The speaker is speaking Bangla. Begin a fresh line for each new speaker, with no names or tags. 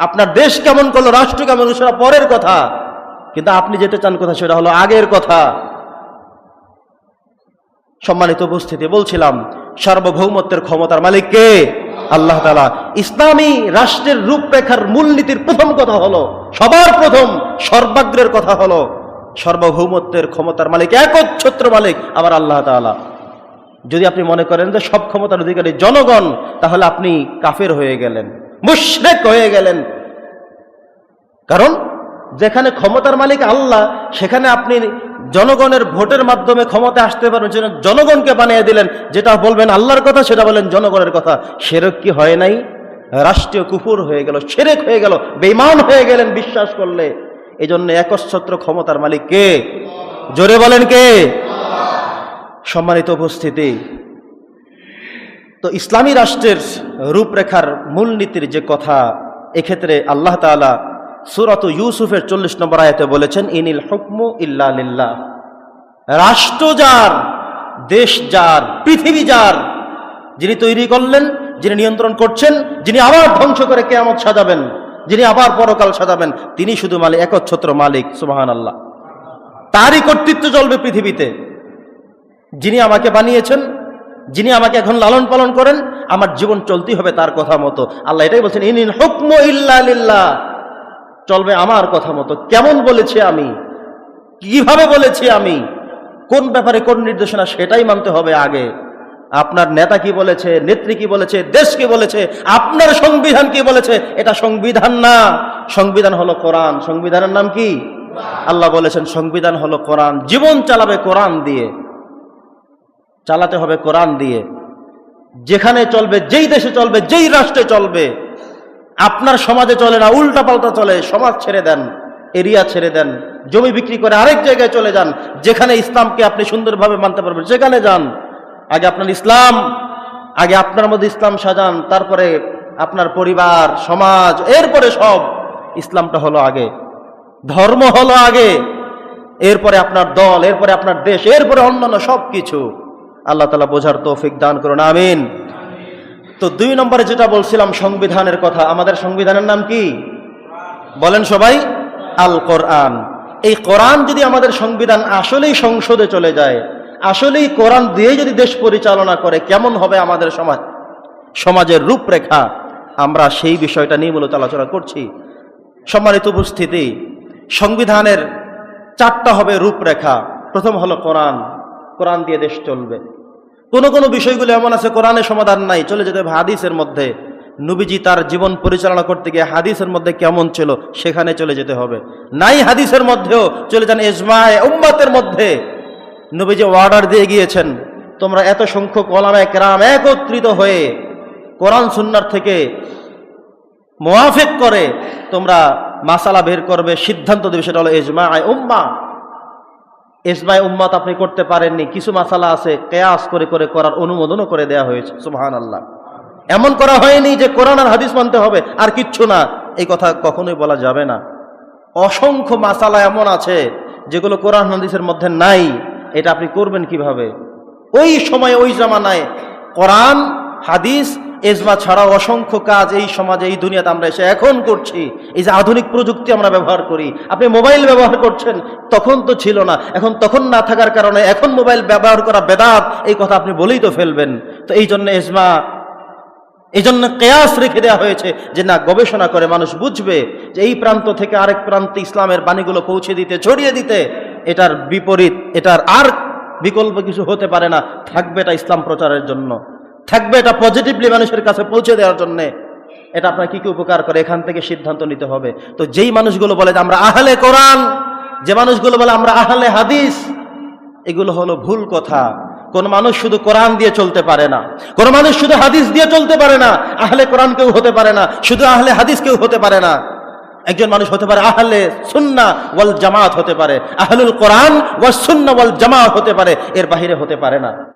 আপনার দেশ কেমন করল, রাষ্ট্র কেমন সেটা পরের কথা। কিন্তু আপনি যেতে চান কথা, সেটা হলো আগের কথা। সম্মানিত উপস্থিতি, বলছিলাম, সার্বভৌমত্বের ক্ষমতার মালিক কে? আল্লাহ তালা ইসলামী রাষ্ট্রের রূপরেখার মূলনীতির প্রথম কথা হলো, সবার প্রথম সর্বাগ্রের কথা হলো, সার্বভৌমত্বের ক্ষমতার মালিক, একচ্ছত্র মালিক আবার আল্লাহ তাআলা। যদি আপনি মনে করেন যে সব ক্ষমতার অধিকারী জনগণ, তাহলে আপনি কাফের হয়ে গেলেন। মুশরেক হয়ে গেলেন। কারণ যেখানে ক্ষমতার মালিক আল্লাহ, সেখানে আপনি জনগণের ভোটের মাধ্যমে ক্ষমতা আসতে পারবেন জনগণকে বানিয়ে দিলেন। যেটা বলবেন আল্লাহর কথা, সেটা বলেন জনগণের কথা। সেরক কি হয় নাই? রাষ্ট্রীয় কুকুর হয়ে গেল সেরেক হয়ে গেল বেইমান হয়ে গেলেন বিশ্বাস করলে। এই জন্য একচ্ছত্র ক্ষমতার মালিক কে? জোরে বলেন কে? সম্মানিত উপস্থিতি তো ইসলামী রাষ্ট্রের রূপরেখার মূলনীতির যে কথা, এক্ষেত্রে আল্লাহ তাআলা সুরত ইউসুফের চল্লিশ নম্বর আয়াতে বলেছেন, ইনিল হুকমু ইল্লা রাষ্ট্র যার, দেশ যার, পৃথিবী যার, যিনি তৈরি করলেন, যিনি নিয়ন্ত্রণ করছেন, যিনি আবার ধ্বংস করে কেয়ামত সাজাবেন, যিনি আবার পরকাল সাজাবেন, তিনি শুধু মালিক একচ্ছত্র মালিক সুবাহান আল্লাহ তারই কর্তৃত্ব চলবে পৃথিবীতে। যিনি আমাকে বানিয়েছেন যিনি আমাকে এখন লালন পালন করেন, আমার জীবন চলতেই হবে তার কথা মতো। আল্লাহ এটাই বলছেন ইনিন হুকম ইল্লা চলবে আমার কথা মতো। কেমন বলেছি আমি? কীভাবে বলেছি আমি? কোন ব্যাপারে কোন নির্দেশনা সেটাই মানতে হবে আগে। আপনার নেতা কি বলেছে? নেত্রী কি বলেছে? দেশ কি বলেছে? আপনার সংবিধান কি বলেছে? এটা সংবিধান না। সংবিধান হলো কোরআন। সংবিধানের নাম কি? আল্লাহ বলেছেন, সংবিধান হলো কোরআন। জীবন চালাবে কোরআন দিয়ে। চালাতে হবে কোরআন দিয়ে। যেখানে চলবে, যেই দেশে চলবে, যেই রাষ্ট্রে চলবে, আপনার সমাজে চলে না উল্টা পাল্টা চলে, সমাজ ছেড়ে দেন, এরিয়া ছেড়ে দেন, জমি বিক্রি করে আরেক জায়গায় চলে যান, যেখানে ইসলামকে আপনি সুন্দরভাবে মানতে পারবেন, সেখানে যান। আগে আপনার ইসলাম, আগে আপনার মধ্যে ইসলাম সাজান, তারপরে আপনার পরিবার, সমাজ, এরপরে সব। ইসলামটা হলো আগে। ধর্ম হলো আগে। এরপরে আপনার দল, এরপরে আপনার দেশ, এরপরে অন্যান্য সব কিছু আল্লাহ তালা বোঝার তৌফিক দান করুন, আমিন। তো দুই নম্বরে যেটা বলছিলাম সংবিধানের কথা, আমাদের সংবিধানের নাম কি? বলেন সবাই আল কোরআন এই কোরআন যদি আমাদের সংবিধান আসলেই সংসদে চলে যায়, আসলেই কোরআন দিয়ে যদি দেশ পরিচালনা করে, কেমন হবে আমাদের সমাজ? সমাজের রূপরেখা। আমরা সেই বিষয়টা নিয়ে মূলত আলোচনা করছি। সম্মানিত উপস্থিতি, সংবিধানের চারটা হবে রূপরেখা। প্রথম হলো কোরআন। কোরআন দিয়ে দেশ চলবে। কোনো কোনো বিষয়গুলো এমন আছে কোরআনের সমাধান নাই। চলে যেতে হবে হাদিসের মধ্যে। নবীজি তার জীবন পরিচালনা করতে গিয়ে হাদিসের মধ্যে কেমন ছিল, সেখানে চলে যেতে হবে। নাই হাদিসের মধ্যেও চলে যান এজমায় উম্মাতের মধ্যে। নবীজি অর্ডার দিয়ে গিয়েছেন, তোমরা এত সংখ্যক ওলামায় কেরাম একত্রিত হয়ে কোরআন সুন্নার থেকে মোয়াফেক করে তোমরা মাসালা বের করবে, সিদ্ধান্ত দেবে, সেটা হলো এজমা উম্মা। এজমায় উম্মাত আপনি করতে পারেননি, কিছু মাসালা আছে, কেয়াস করে করে করার অনুমোদনও করে দেয়া হয়েছে সুবহান আল্লাহ এমন করা হয়নি যে কোরআন আর হাদিস মানতে হবে, আর কিচ্ছু না। এই কথা কখনোই বলা যাবে না। অসংখ্য মাসালা এমন আছে, যেগুলো কোরআন হাদিসের মধ্যে নাই। এটা আপনি করবেন কীভাবে? ওই সময়, ওই জামানায় কোরআন, হাদিস এজমা ছাড়াও অসংখ্য কাজ এই সমাজে, এই দুনিয়াতে আমরা এসে এখন করছি। এই যে আধুনিক প্রযুক্তি আমরা ব্যবহার করি, আপনি মোবাইল ব্যবহার করছেন, তখন তো ছিল না। এখন তখন না থাকার কারণে এখন মোবাইল ব্যবহার করা বেদাত, এই কথা আপনি বলেই তো ফেলবেন। তো এই জন্য এজমা, এই জন্য কেয়াস রেখে দেওয়া হয়েছে যে না, গবেষণা করে মানুষ বুঝবে যে এই প্রান্ত থেকে আরেক প্রান্তে ইসলামের বাণীগুলো পৌঁছে দিতে, ছড়িয়ে দিতে, এটার বিপরীত, এটার আর বিকল্প কিছু হতে পারে না, থাকবে এটা ইসলাম প্রচারের জন্য। থাকবে এটা পজিটিভলি মানুষের কাছে পৌঁছে দেওয়ার জন্যে। এটা আপনার কি কি উপকার করে? এখান থেকে সিদ্ধান্ত নিতে হবে। তো যেই মানুষগুলো বলে যে আমরা আহলে কোরআন, যে মানুষগুলো বলে আমরা আহলে হাদিস, এগুলো হলো ভুল কথা। কোন মানুষ শুধু কোরআন দিয়ে চলতে পারে না। কোন মানুষ শুধু হাদিস দিয়ে চলতে পারে না। আহলে কোরআন কেউ হতে পারে না। শুধু আহলে হাদিস কেউ হতে পারে না। একজন মানুষ হতে পারে আহলে সুন্না ওয়াল জামাত হতে পারে। আহলুল কোরআন ওয়াল সুন্না ওয়াল জামাত হতে পারে। এর বাহিরে হতে পারে না।